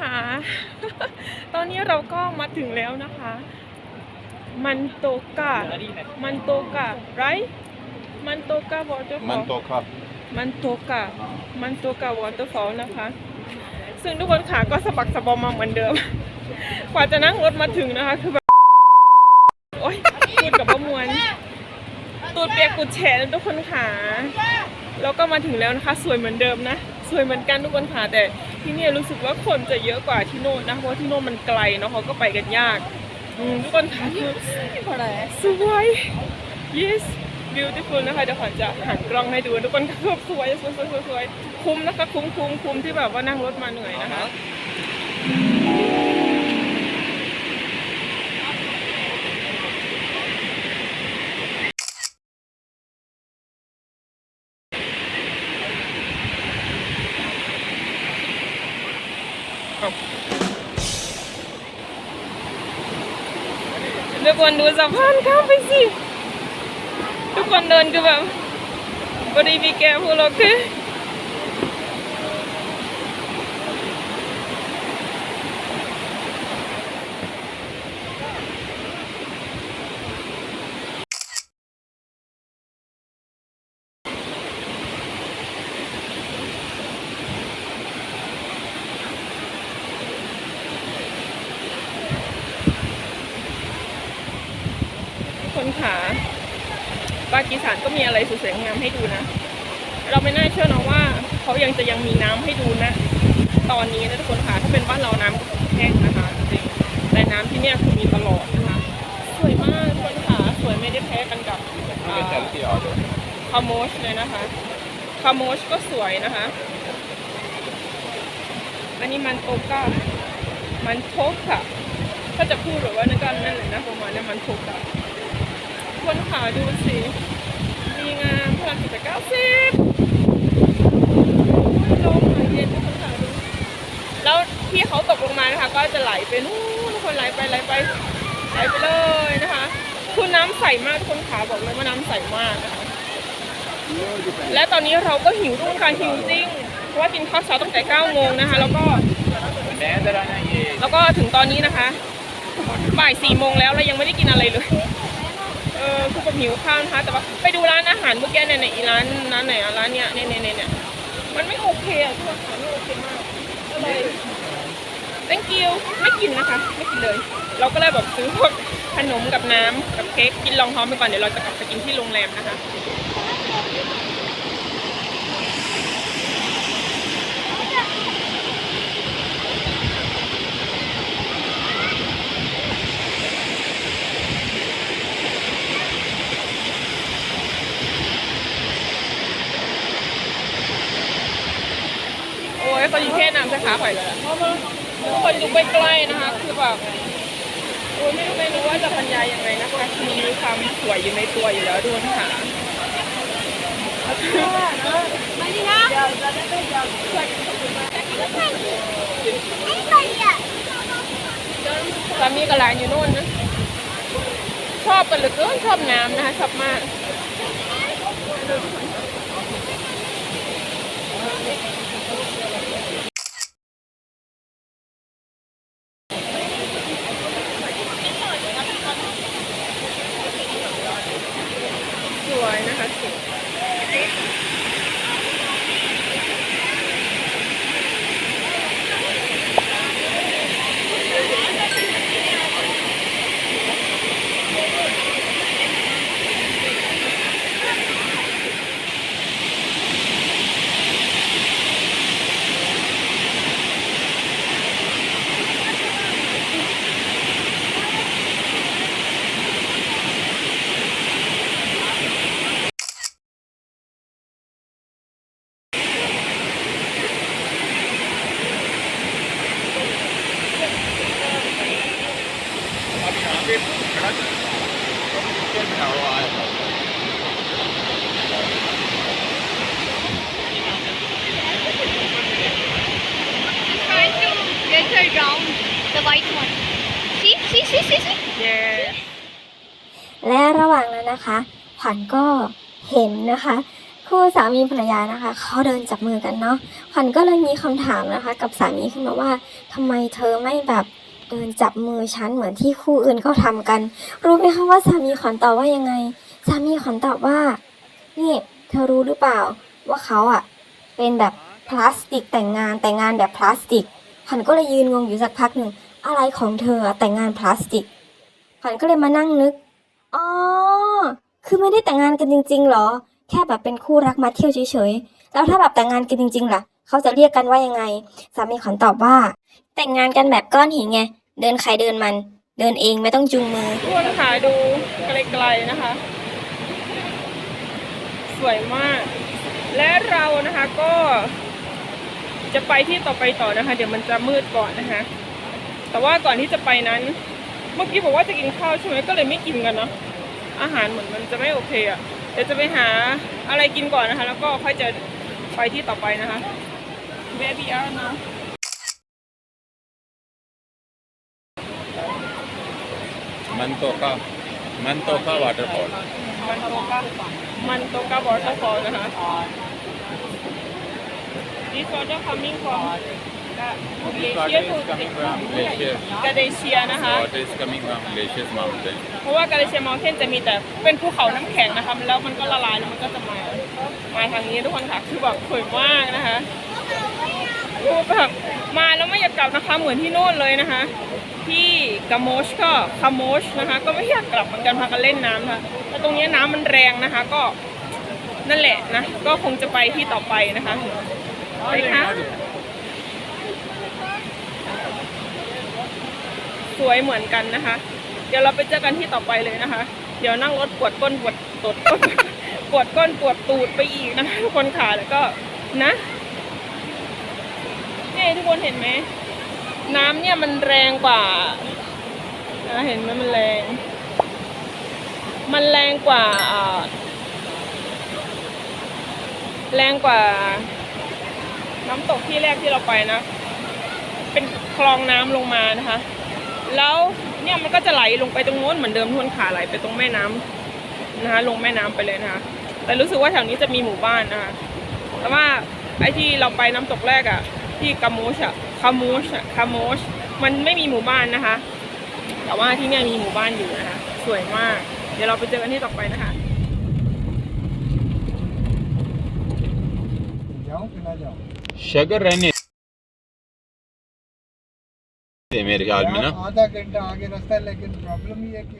ค่ะตอนนี้เราก็มาถึงแล้วนะคะ มันโตกามันโตกา right มันโตกาวอเตอร์ฟอล Mantoka. มันโตกามันโตกาวอเตอร์ฟอลนะคะ ซึ่งทุกคนขาก็สะบักสะบอมมาเหมือนเดิม กว่าจะนั่งรถมาถึงนะคะคือแบบโอ๊ยพูดกับประมวลตูดเปียกกุดแฉะนะทุกคนขา แล้วก็มาถึงแล้วนะคะ สวยเหมือนเดิมนะ สวยเหมือนกันทุกคนขาแต่ที่นี่รู้สึกว่าคนจะเยอะกว่าที่โน่นนะ เพราะที่โน่นมันไกลเนาะเขาก็ไปกันยากทุกคนขาคือสวย yes beautiful นะคะเดี๋ยวขวัญจะหันกล้องให้ดูทุกคนคือสวยสวยสวยสวยสวยคุ้มนะคะคุ้มคุ้มคุ้มที่แบบว่านั่งรถมาเหนื่อยนะคะ ทุกคนดูสะพานข้ามไปสิ ทุกคนเดินคือแบบบริบีแกพูดโอเคทุกค นขาปากีสถานก็มีอะไรสวยๆงามให้ดูนะ เราไม่น่าเชื่อนะว่าเขายังจะยังมีน้ำให้ดูนะ ตอนนี้นะทุกคนค่ะถ้าเป็นบ้านเราน้ำก็คงแห้งนะคะจริงแต่น้ำที่เนี่ยคือมีตลอดนะคะสวยมากทุกคนค่ะสวยไม่ได้แพ้กันกับคาโมชเลยนะคะคาโมชก็สวยนะคะ อันนี้มันโตกะมันโทกค่ะถ้าจะพูดแบบว่านั่นก็นั่นเลยนะประมาณนี้มันโทกะ คนขาดูสิดีงามพลังจิตเก้าสิบลงหน่อยเย็นทุกคนขาดู แล้วที่เขาตกลงมานะคะ ก็จะไหลไปนู่นคนไหลไปไหลไปไหลไปเลยนะคะคือน้ำใสมากทุกคนขาบอกเลยว่าน้ำใสมากนะคะ และตอนนี้เราก็หิวทุกคนค่ะหิวจริง เพราะว่ากินข้าวเช้าตั้งแต่9โมงนะคะ แล้วก็แล้วก็ถึงตอนนี้นะคะบ่ายสี่โมงแล้วเรายังไม่ได้กินอะไรเลย ออคือแบบหิวข้าวนะคะ แต่ว่าไปดูร้านอาหารเมื่อกี้เนี่ยในอีร้านร้านไหนอะร้านเนี้ยเนี่ยเนี่ยเนี่ยเนี่ยมันไม่โอเคอะทุกคนค่ะไม่โอเคมากก็เลย thank you ไม่กินนะคะ ไม่กินเลย เราก็เลยแบบซื้อพวกขนมกับน้ำกับเค้กกินรองท้องไปก่อนเดี๋ยวเราจะกลับไปกินที่โรงแรมนะคะ โอ้ยตอนนี้แค่น้ำจะ ขาข่อยเลยอะทุกคนดูใกล้ๆนะคะ คือแบบโอ้ยไม่รู้ไม่รู้ว่าจะบรรยายยังไงนะคะ มีความสวยอยู่ในตัวอยู่แล้วดูนะคะสามีกับหลานอยู่โน่นนะ ชอบกันเหลือเกินชอบน้ำนะคะชอบมาก สวยนะคะสวย trying to get around the white one. See, see, see, see, see. yes และระหว่างนั้นนะคะขวัญก็เห็นนะคะคู่สามีภรรยานะคะเขาเดินจับมือกันเนาะขวัญก็เลยมีคำถามนะคะ กับสามีขึ้นมาว่าทำไมเธอไม่แบบ เดินจับมือฉันเหมือนที่คู่อื่นเขาทำกัน รู้ไหมคะว่าสามีขวัญตอบว่ายังไง สามีขวัญตอบว่า นี่ เธอรู้หรือเปล่า ว่าเขาอะเป็นแบบพลาสติกแต่งงานแต่งงานแบบพลาสติกขวัญก็เลยยืนงงอยู่สักพักหนึ่งอะไรของเธอแต่งงานพลาสติกขวัญก็เลยมานั่งนึกอ๋อคือไม่ได้แต่งงานกันจริง ๆ หรอ แค่แบบเป็นคู่รักมาเที่ยวเฉยๆแล้วถ้าแบบแต่งงานกันจริง ๆ ล่ะ เขาจะเรียกกันว่ายังไง สามีขวัญตอบว่า แต่งงานกันแบบก้อนหินไง เดินใครเดินมัน เดินเองไม่ต้องจูงมือทุกคนค่ะดูไกลๆนะคะ สวยมาก และเรานะคะก็ จะไปที่ต่อไปต่อนะคะ เดี๋ยวมันจะมืดก่อนนะคะ แต่ว่าก่อนที่จะไปนั้น เมื่อกี้บอกว่าจะกินข้าวใช่ไหมก็เลยไม่กินกันเนาะอาหารเหมือนมันจะไม่โอเคอะ่ะเดี๋ยวจะไปหาอะไรกินก่อนนะคะ แล้วก็ค่อยจะไปที่ต่อไปนะคะ Where we are now Mantoka. Mantoka waterfall. มันโตกามันโตกาวอเตอร์ฟอลนะคะ This water coming from This glacier water to is coming from glacier. กาเดเชียนะคะ Water is coming from glaciers mountain. เพราะว่ากาเดเชียมอลเทนจะมีแต่เป็นภูเขาน้ำแข็งนะคะ แล้วมันก็ละลายแล้วมันก็จะมา มาทางนี้ทุกคนค่ะ คือแบบสวยมากนะคะ คือแบบมาแล้วไม่อยากกลับนะคะเหมือนที่โน่นเลยนะคะ ที่กาโมชก็คาโมชนะคะ ก็ไม่อยากกลับเหมือนกันพากันเล่นน้ำค่ะแต่ตรงนี้น้ำมันแรงนะคะ ก็นั่นแหละนะก็คงจะไปที่ต่อไปนะคะไปค่ะสวยเหมือนกันนะคะ เดี๋ยวเราไปเจอกันที่ต่อไปเลยนะคะ เดี๋ยวนั่งรถปวดก้นปวดตดปวดก้นปวดตูดไปอีกนะคะทุกคนขาแล้วก็นะ ทุกคนเห็นไหม น้ำเนี่ยมันแรงกว่าเห็นไหมมันแรง มันแรงกว่าแรงกว่า น้ำตกที่แรกที่เราไปนะ เป็นคลองน้ำลงมานะคะ แล้วเนี่ยมันก็จะไหลลงไปตรงโน้นเหมือนเดิมทวนขาไหลไปตรงแม่น้ำนะคะ ลงแม่น้ำไปเลยนะคะ แต่รู้สึกว่าแถวนี้จะมีหมู่บ้านนะคะแต่ว่าไอ้ที่เราไปน้ำตกแรกอะ ที่กามูชอะคามูชอะคามูชมันไม่มีหมู่บ้านนะคะ แต่ว่าที่เนี่ยมีหมู่บ้านอยู่นะคะ สวยมาก เดี๋ยวเราไปเจอกันที่ต่อไปนะคะ जाऊं कि ना जाऊं शगर रहने मेरे ख्याल में ना यहाँ आधा घंटा आगे रास्ता है लेकिन प्रॉब्लम ये है कि